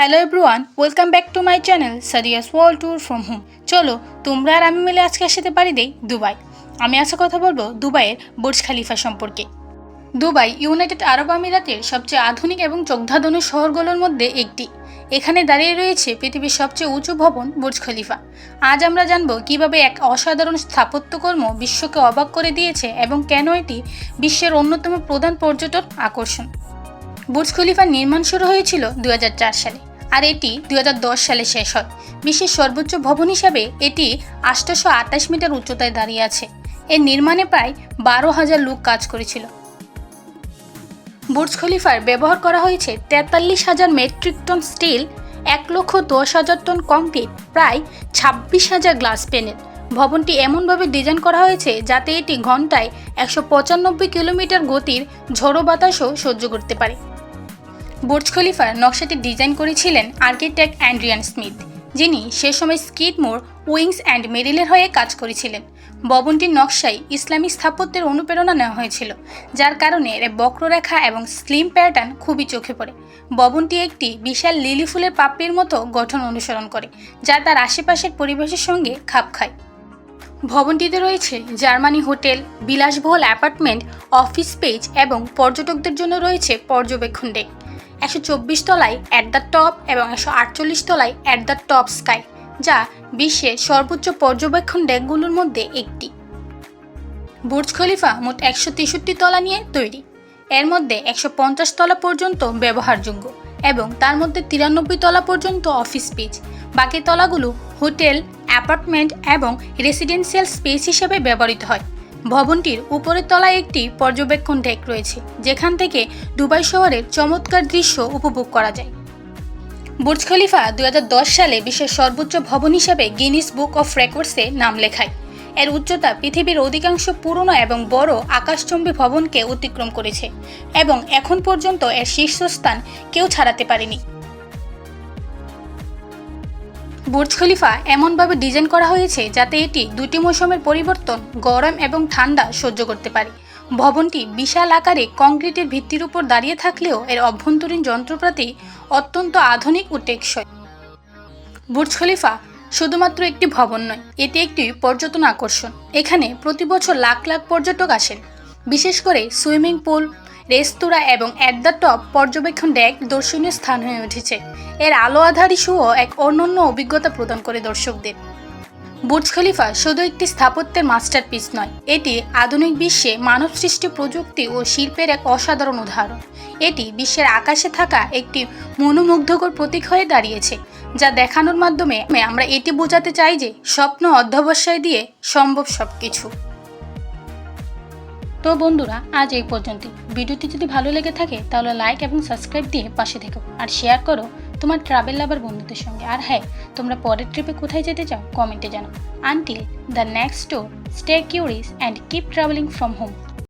Hello everyone welcome back to my channel serious world tour from home চলো, তোমরা আর আমি মিলে আজকে আসতে পারি দেই দুবাই। আমি আজকে কথা বলব দুবাইয়ের বুর্জ খালিফা সম্পর্কে। দুবাই, ইউনাইটেড আরব আমিরাতের সবচেয়ে আধুনিক এবং চোখধাঁধনের শহরগুলোর মধ্যে একটি। এখানে দাঁড়িয়ে রয়েছে পৃথিবীর সবচেয়ে উঁচু ভবন বুর্জ খলিফা। আজ আমরা জানব কীভাবে এক অসাধারণ স্থাপত্যকর্ম বিশ্বকে অবাক করে দিয়েছে এবং কেন এটি বিশ্বের অন্যতম প্রধান পর্যটন আকর্ষণ। বুর্জ খলিফার নির্মাণ শুরু হয়েছিল দু হাজার চার সালে। আর এটি দুই হাজার দশ সালে শেষ হয়। বিশ্বের সর্বোচ্চ ভবন হিসাবে এটি আটাশ মিটার উচ্চতায় দাঁড়িয়ে আছে। এর নির্মাণে প্রায় বারো হাজার লোক কাজ করেছিল। বুর্জ খলিফার ব্যবহার করা হয়েছে তেতাল্লিশ হাজার মেট্রিক টন স্টিল, এক লক্ষ দশ হাজার টন কংক্রিট, প্রায় ছাব্বিশ হাজার গ্লাস প্যানেল। ভবনটি এমনভাবে ডিজাইন করা হয়েছে যাতে এটি ঘন্টায় একশো পঁচানব্বই কিলোমিটার গতির ঝোড়ো বাতাসও সহ্য করতে পারে। বুর্জ খলিফার নকশাটি ডিজাইন করেছিলেন আর্কিটেক্ট অ্যান্ড্রিয়ান স্মিথ, যিনি সে সময় স্কিডমোর উইংস অ্যান্ড মেরিলের হয়ে কাজ করেছিলেন। ভবনটির নকশায় ইসলামিক স্থাপত্যের অনুপ্রেরণা নেওয়া হয়েছিল, যার কারণে এর বক্ররেখা এবং স্লিম প্যাটার্ন খুবই চোখে পড়ে। ভবনটি একটি বিশাল লিলি ফুলের পাপড়ির মতো গঠন অনুসরণ করে, যা তার আশেপাশের পরিবেশের সঙ্গে খাপ খায়। ভবনটিতে রয়েছে জার্মানি হোটেল, বিলাসবহুল অ্যাপার্টমেন্ট, অফিস স্পেস এবং পর্যটকদের জন্য রয়েছে পর্যবেক্ষণ ডেক। একশো চব্বিশ তলায় অ্যাট দ্য টপ এবং একশো আটচল্লিশ তলায় অ্যাট দ্য টপ স্কাই যা বিশ্বের সর্বোচ্চ পর্যবেক্ষণ ডেকগুলোর মধ্যে একটি। বুর্জ খলিফা মোট একশো তেষট্টি তলা নিয়ে তৈরি। এর মধ্যে একশো পঞ্চাশ তলা পর্যন্ত ব্যবহারযোগ্য এবং তার মধ্যে তিরানব্বই তলা পর্যন্ত অফিস স্পেস বাকি তলাগুলো হোটেল, অ্যাপার্টমেন্ট এবং রেসিডেন্সিয়াল স্পেস হিসেবে ব্যবহৃত হয়। ভবনটির উপরের তলায় একটি পর্যবেক্ষণ ডেক রয়েছে, যেখান থেকে দুবাই শহরের চমৎকার দৃশ্য উপভোগ করা যায়। বুর্জ খলিফা দুই হাজার দশ সালে বিশ্বের সর্বোচ্চ ভবন হিসাবে গিনিস বুক অফ রেকর্ডসে নাম লেখায়। এর উচ্চতা পৃথিবীর অধিকাংশ পুরনো এবং বড় আকাশচম্বী ভবনকে অতিক্রম করেছে এবং এখন পর্যন্ত এর শীর্ষস্থান কেউ ছাড়াতে পারেনি। বুর্জ খলিফা এমনভাবে ডিজাইন করা হয়েছে যাতে এটি দুটি মৌসুমের পরিবর্তন, গরম এবং ঠান্ডা সহ্য করতে পারে। ভবনটি বিশাল আকারে কংক্রিটের ভিত্তির উপর দাঁড়িয়ে থাকলেও এর অভ্যন্তরীণ যন্ত্রপাতি অত্যন্ত আধুনিক ও টেকসই। বুর্জ খলিফা শুধুমাত্র একটি ভবন নয়, এটি একটি পর্যটন আকর্ষণ। এখানে প্রতি বছর লাখ লাখ পর্যটক আসেন। বিশেষ করে সুইমিং পুল রেস্তোরাঁ এবং অ্যাট দ্য টপ পর্যবেক্ষণ ডেক দর্শনীয় স্থান হয়ে উঠেছে। এর আলো আধার ইস্যুও এক অনন্য অভিজ্ঞতা প্রদান করে দর্শকদের। বুর্জ খলিফা শুধু একটি স্থাপত্যের মাস্টারপিস নয়, এটি আধুনিক বিশ্বে মানব সৃষ্টি প্রযুক্তি ও শিল্পের এক অসাধারণ উদাহরণ। এটি বিশ্বের আকাশে থাকা একটি মনোমুগ্ধকর প্রতীক হয়ে দাঁড়িয়েছে, যা দেখানোর মাধ্যমে আমরা এটি বোঝাতে চাই যে স্বপ্ন অধ্যবসায় দিয়ে সম্ভব সব কিছু তো বন্ধুরা, আজ এই পর্যন্ত ভিডিওটি যদি ভালো লেগে থাকে, তাহলে লাইক এবং সাবস্ক্রাইব দিয়ে পাশে থেকো। আর শেয়ার করো তোমার ট্রাভেল লাভার বন্ধুদের সঙ্গে। আর হ্যাঁ তোমরা পরের ট্রিপে কোথায় যেতে চাও কমেন্টে জানাও। Until the next stay curious and keep travelling from home